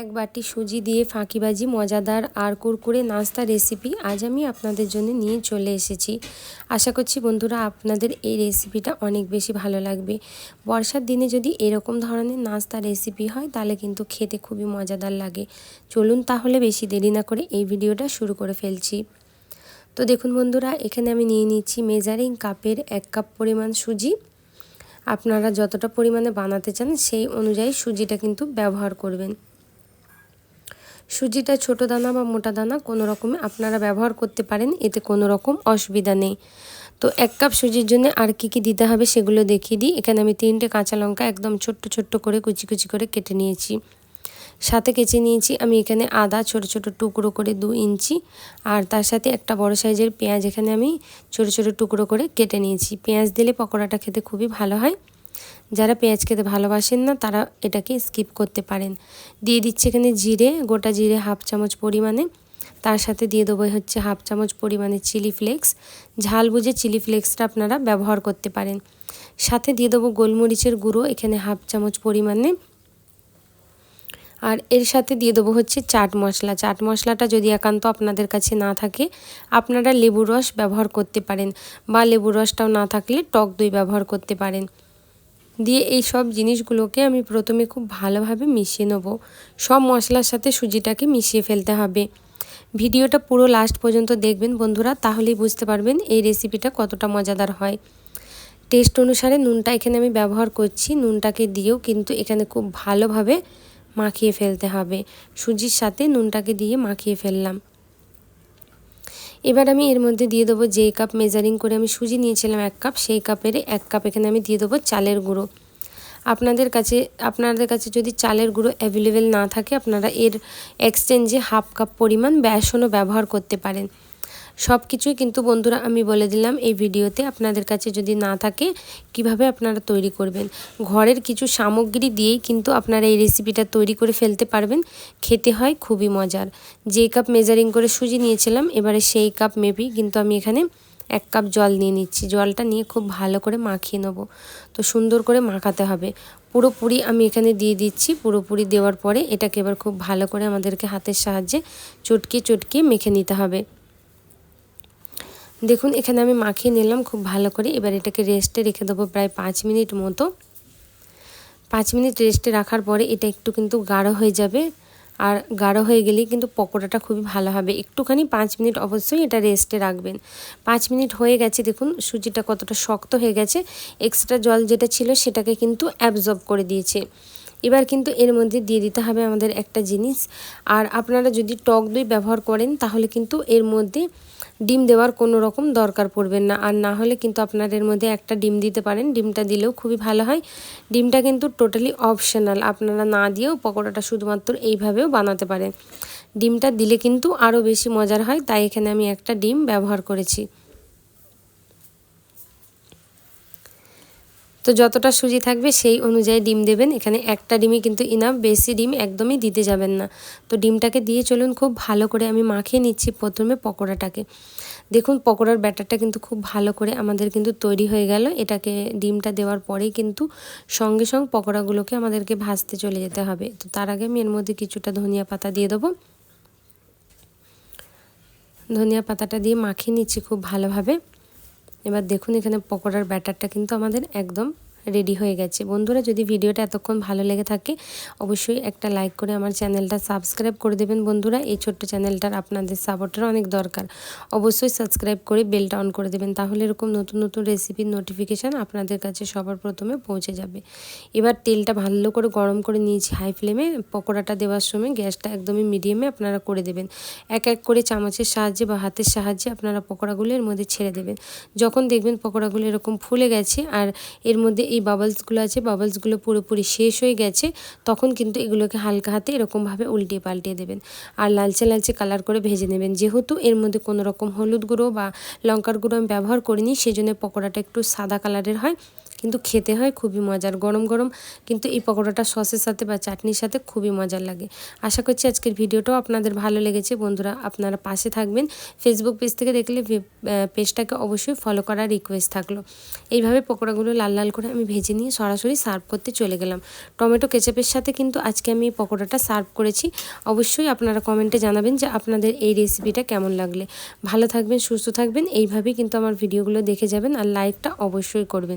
এক বাটি সুজি দিয়ে ফাঁকিবাজি, মজাদার আর কুরকুরে নাস্তা রেসিপি আজ আমি আপনাদের জন্য নিয়ে চলে এসেছি। আশা করছি বন্ধুরা আপনাদের এই রেসিপিটা অনেক বেশি ভালো লাগবে। বর্ষার দিনে যদি এরকম ধরনের নাস্তা রেসিপি হয়, তাহলে কিন্তু খেতে খুবই মজাদার লাগে। চলুন তাহলে বেশি দেরি না করে এই ভিডিওটা শুরু করে ফেলছি। তো দেখুন বন্ধুরা, এখানে আমি নিয়ে নিচ্ছি মেজারিং কাপের এক কাপ পরিমাণ সুজি। আপনারা যতটা পরিমাণে বানাতে চান, সেই অনুযায়ী সুজিটা কিন্তু ব্যবহার করবেন। সুজিটা ছোট দানা বা মোটা দানা কোনো রকমে আপনারা ব্যবহার করতে পারেন, এতে কোনো রকম অসুবিধা নেই। তো এক কাপ সুজির জন্য আর কি কি দিতে হবে সেগুলো দেখিয়ে দিই। এখানে আমি তিনটে কাঁচা লঙ্কা একদম ছোট্ট ছোট্ট করে কুচি কুচি করে কেটে নিয়েছি। সাথে কেচে নিয়েছি আমি এখানে আদা ছোট ছোট টুকরো করে দু ইঞ্চি আর তার সাথে একটা বড় সাইজের পেঁয়াজ এখানে আমি ছোট ছোট টুকরো করে কেটে নিয়েছি। পেঁয়াজ দিলে পকোড়াটা খেতে খুবই ভালো হয়। যারা পেঁয়াজ খেতে ভালোবাসেন না, তারা এটাকে স্কিপ করতে পারেন। দিয়ে দিচ্ছে এখানে জিরে, গোটা জিরে হাফ চামচ পরিমাণে। তার সাথে দিয়ে দেবো হচ্ছে হাফ চামচ পরিমাণে চিলি ফ্লেক্স ঝাল বুঝে চিলি ফ্লেক্সটা আপনারা ব্যবহার করতে পারেন। সাথে দিয়ে দেবো গোলমরিচের গুঁড়ো, এখানে হাফ চামচ পরিমাণে। আর এর সাথে দিয়ে দেবো হচ্ছে চাট মশলা। চাট মশলাটা যদি একান্ত আপনাদের কাছে না থাকে, আপনারা লেবুর রস ব্যবহার করতে পারেন বা লেবুর রসটাও না থাকলে টক দই ব্যবহার করতে পারেন। দিয়ে এই সব জিনিসগুলোকে আমি প্রথমে খুব ভালোভাবে মিশিয়ে নেব। সব মশলার সাথে সুজিটাকে মিশিয়ে ফেলতে হবে। ভিডিওটা পুরো লাস্ট পর্যন্ত দেখবেন বন্ধুরা, তাহলেই বুঝতে পারবেন এই রেসিপিটা কতটা মজাদার হয়। টেস্ট অনুসারে নুনটা এখানে আমি ব্যবহার করছি। নুনটাকে দিয়েও কিন্তু এখানে খুব ভালোভাবে মাখিয়ে ফেলতে হবে। সুজির সাথে নুনটাকে দিয়ে মাখিয়ে ফেললাম। এবার আমি এর মধ্যে দিয়ে দেবো যেই কাপ মেজারিং করে আমি সুজি নিয়েছিলাম এক কাপ সেই কাপের এক কাপ এখানে আমি দিয়ে দেবো চালের গুঁড়ো। আপনাদের কাছে আপনাদের কাছে যদি চালের গুঁড়ো অ্যাভেলেবেল না থাকে, আপনারা এর এক্সচেঞ্জে হাফ কাপ পরিমাণ বেসনও ব্যবহার করতে পারেন। সব কিছুই কিন্তু বন্ধুরা আমি বলে দিলাম এই ভিডিওতে। আপনাদের কাছে যদি না থাকে, কীভাবে আপনারা তৈরি করবেন? ঘরের কিছু সামগ্রী দিয়েই কিন্তু আপনারা এই রেসিপিটা তৈরি করে ফেলতে পারবেন। খেতে হয় খুবই মজার। যে কাপ মেজারিং করে সুজি নিয়েছিলাম, এবারে সেই কাপ মেপি কিন্তু আমি এখানে এক কাপ জল নিয়ে নিচ্ছি। জলটা নিয়ে খুব ভালো করে মাখিয়ে নেব। তো সুন্দর করে মাখাতে হবে। পুরোপুরি আমি এখানে দিয়ে দিচ্ছি। পুরোপুরি দেওয়ার পরে এটাকে এবার খুব ভালো করে আমাদেরকে হাতের সাহায্যে চটকে চটকে মেখে নিতে হবে। দেখুন, এখানে আমি মাখিয়ে নিলাম খুব ভালো করে। এবার এটাকে রেস্টে রেখে দেবো প্রায় পাঁচ মিনিট মতো। পাঁচ মিনিট রেস্টে রাখার পরে এটা একটু কিন্তু গাঢ় হয়ে যাবে। আর গাঢ় হয়ে গেলেই কিন্তু পকোড়াটা খুবই ভালো হবে। একটুখানি পাঁচ মিনিট অবশ্যই এটা রেস্টে রাখবেন। পাঁচ মিনিট হয়ে গেছে, দেখুন, সুজিটা কতটা শক্ত হয়ে গেছে। এক্সট্রা জল যেটা ছিল সেটাকে কিন্তু অ্যাবজর্ব করে দিয়েছে। এবার কিন্তু এর মধ্যে দিয়ে দিতে হবে আমাদের একটা জিনিস। আর আপনারা যদি টক দই ব্যবহার করেন, তাহলে কিন্তু এর মধ্যে ডিম দেওয়ার কোনো রকম দরকার পড়বেন না। আর না হলে কিন্তু আপনার এর মধ্যে একটা ডিম দিতে পারেন। ডিমটা দিলেও খুবই ভালো হয়। ডিমটা কিন্তু টোটালি অপশনাল। আপনারা না দিয়েও পকোড়াটা শুধুমাত্র এইভাবেও বানাতে পারেন। ডিমটা দিলে কিন্তু আরও বেশি মজার হয়। তাই এখানে আমি একটা ডিম ব্যবহার করেছি। তো যতটা সুজি থাকবে সেই অনুযায়ী ডিম দেবেন। এখানে একটা ডিমই কিন্তু ইনাফ বেশি ডিম একদমই দিতে যাবেন না। তো ডিমটাকে দিয়ে চলুন খুব ভালো করে আমি মাখিয়ে নিচ্ছি প্রথমে পকোড়াটাকে। দেখুন, পকোড়ার ব্যাটারটা কিন্তু খুব ভালো করে আমাদের কিন্তু তৈরি হয়ে গেল। এটাকে ডিমটা দেওয়ার পরেই কিন্তু সঙ্গে সঙ্গে পকোড়াগুলোকে আমাদেরকে ভাজতে চলে যেতে হবে। তো তার আগে আমি এর মধ্যে কিছুটা ধনিয়া পাতা দিয়ে দেবো। ধনিয়া পাতাটা দিয়ে মাখিয়ে নিচ্ছি খুব ভালোভাবে। এবার দেখুন এখানে পকোড়ার ব্যাটারটা কিন্তু আমাদের একদম রেডি হয়ে গেছে। বন্ধুরা, যদি ভিডিওটা এতক্ষণ ভালো লেগে থাকে, অবশ্যই একটা লাইক করে আমার চ্যানেলটা সাবস্ক্রাইব করে দেবেন বন্ধুরা। এই ছোট্ট চ্যানেলটার আপনাদের সাপোর্টের অনেক দরকার। অবশ্যই সাবস্ক্রাইব করে বেলটা অন করে দেবেন, তাহলে এরকম নতুন নতুন রেসিপির নোটিফিকেশান আপনাদের কাছে সবার প্রথমে পৌঁছে যাবে। এবার তেলটা ভালো করে গরম করে নিয়েছি হাই ফ্লেমে পকোড়াটা দেওয়ার সময় গ্যাসটা একদমই মিডিয়ামে আপনারা করে দেবেন। এক এক করে চামচের সাহায্যে বা হাতের সাহায্যে আপনারা পকোড়াগুলো এর মধ্যে ছেড়ে দেবেন। যখন দেখবেন পকোড়াগুলো এরকম ফুলে গেছে আর এর মধ্যে এই বাবলসগুলো আছে বাবলসগুলো পুরোপুরি শেষ হয়ে গেছে, তখন কিন্তু এগুলোকে হালকা হাতে এরকমভাবে উল্টিয়ে পাল্টিয়ে দেবেন। আর লালচে লালচে কালার করে ভেজে নেবেন। যেহেতু এর মধ্যে কোনো রকম হলুদ গুঁড়ো বা লঙ্কার গুঁড়ো আমি ব্যবহার করিনি সেই জন্য পকোড়াটা একটু সাদা কালারের হয়। কিন্তু খেতে হয়, খুবই মজার। গরম গরম কিন্তু এই পকোড়াটা সসের সাথে বা চাটনির সাথে খুবই মজার লাগে। আশা করছি আজকের ভিডিওটাও আপনাদের ভালো লেগেছে। বন্ধুরা, আপনারা পাশে থাকবেন। ফেসবুক পেজ থেকে দেখলে পেজটাকে অবশ্যই ফলো করার রিকোয়েস্ট থাকল। এইভাবে পকোড়াগুলো লাল লাল করে আমি ভেজে নিয়ে সরাসরি সার্ভ করতে চলে গেলাম। টমেটো কেচাপের সাথে কিন্তু আজকে আমি এই পকোড়াটা সার্ভ করেছি। অবশ্যই আপনারা কমেন্টে জানাবেন যে আপনাদের এই রেসিপিটা কেমন লাগলে। ভালো থাকবেন, সুস্থ থাকবেন। এইভাবেই কিন্তু আমার ভিডিওগুলো দেখে যাবেন আর লাইকটা অবশ্যই করবেন।